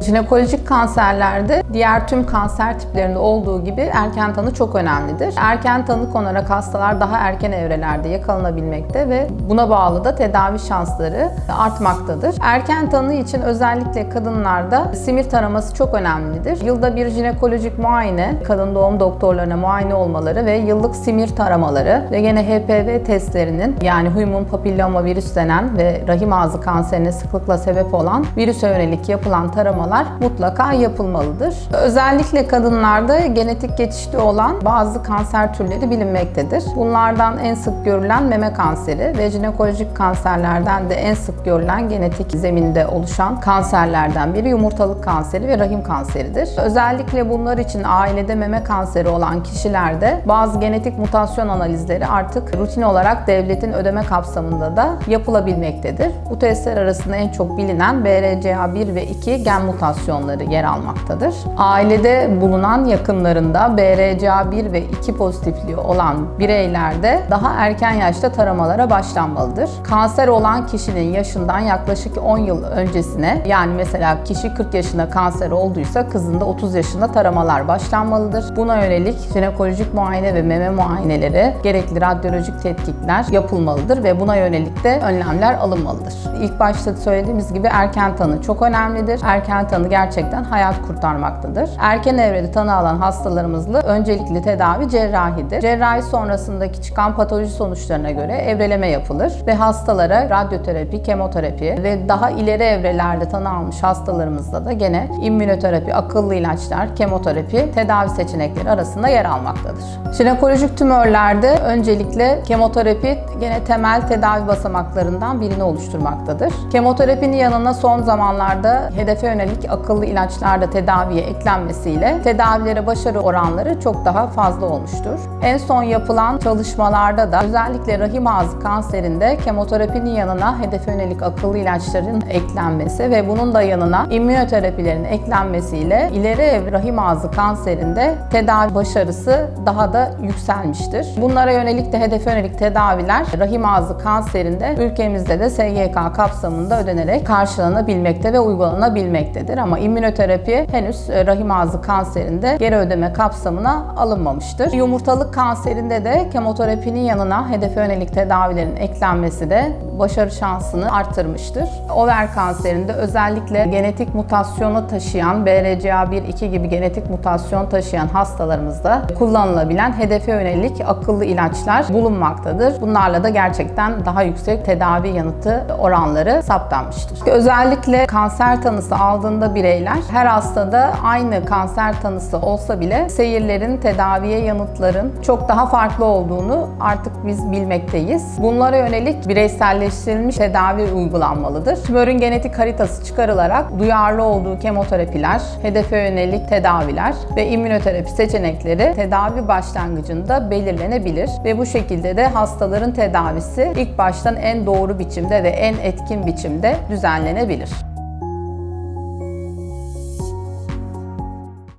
Jinekolojik kanserlerde diğer tüm kanser tiplerinde olduğu gibi erken tanı çok önemlidir. Erken tanı konarak hastalar daha erken evrelerde yakalanabilmekte ve buna bağlı da tedavi şansları artmaktadır. Erken tanı için özellikle kadınlarda simir taraması çok önemlidir. Yılda bir jinekolojik muayene, kadın doğum doktorlarına muayene olmaları ve yıllık simir taramaları ve gene HPV testlerinin yani human papilloma virüs denen ve rahim ağzı kanserine sıklıkla sebep olan virüse yönelik yapılan taramalar mutlaka yapılmalıdır. Özellikle kadınlarda genetik geçişli olan bazı kanser türleri bilinmektedir. Bunlardan en sık görülen meme kanseri ve jinekolojik kanserlerden de en sık görülen genetik zeminde oluşan kanserlerden biri yumurtalık kanseri ve rahim kanseridir. Özellikle bunlar için ailede meme kanseri olan kişilerde bazı genetik mutasyon analizleri artık rutin olarak devletin ödeme kapsamında da yapılabilmektedir. Bu testler arasında en çok bilinen BRCA1 ve 2 gen mutasyonları yer almaktadır. Ailede bulunan yakınlarında BRCA1 ve 2 pozitifliği olan bireylerde daha erken yaşta taramalara başlanmalıdır. Kanser olan kişinin yaşından yaklaşık 10 yıl öncesine yani mesela kişi 40 yaşında kanser olduysa kızında 30 yaşında taramalar başlanmalıdır. Buna yönelik jinekolojik muayene ve meme muayeneleri, gerekli radyolojik tetkikler yapılmalıdır ve buna yönelik de önlemler alınmalıdır. İlk başta söylediğimiz gibi erken tanı çok önemlidir. Erken tanı gerçekten hayat kurtarmaktadır. Erken evrede tanı alan hastalarımızla öncelikli tedavi cerrahidir. Cerrahi sonrasındaki çıkan patoloji sonuçlarına göre evreleme yapılır ve hastalara radyoterapi, kemoterapi ve daha ileri evrelerde tanı almış hastalarımızda da gene immünoterapi, akıllı ilaçlar, kemoterapi tedavi seçenekleri arasında yer almaktadır. Jinekolojik tümörlerde öncelikle kemoterapi gene temel tedavi basamaklarından birini oluşturmaktadır. Kemoterapinin yanına son zamanlarda hedefe yönelik akıllı ilaçlar da tedaviye eklenmesiyle tedavilere başarı oranları çok daha fazla olmuştur. En son yapılan çalışmalarda da özellikle rahim ağzı kanserinde kemoterapinin yanına hedefe yönelik akıllı ilaçların eklenmesi ve bunun da yanına immünoterapilerin eklenmesiyle ileri ev rahim ağzı kanserinde tedavi başarısı daha da yükselmiştir. Bunlara yönelik de hedefe yönelik tedaviler rahim ağzı kanserinde ülkemizde de SGK kapsamında ödenerek karşılanabilmekte ve uygulanabilmektedir. Ama immünoterapi henüz e, rahim ağzı kanserinde geri ödeme kapsamına alınmamıştır. Yumurtalık kanserinde de kemoterapinin yanına hedefe yönelik tedavilerin eklenmesi de başarı şansını artırmıştır. Over kanserinde özellikle genetik mutasyonu taşıyan BRCA1-2 gibi genetik mutasyon taşıyan hastalarımızda kullanılabilen hedefe yönelik akıllı ilaçlar bulunmaktadır. Bunlarla da gerçekten daha yüksek tedavi yanıtı oranları saptanmıştır. Özellikle kanser tanısı aldığında bireyler her hastada aynı kanser tanısı olsa bile seyirlerin, tedaviye yanıtların çok daha farklı olduğunu artık biz bilmekteyiz. Bunlara yönelik bireyselleştirilmiş tedavi uygulanmalıdır. Tümörün genetik haritası çıkarılarak duyarlı olduğu kemoterapiler, hedefe yönelik tedaviler ve immünoterapi seçenekleri tedavi başlangıcında belirlenebilir ve bu şekilde de hastaların tedavisi ilk baştan en doğru biçimde ve en etkin biçimde düzenlenebilir.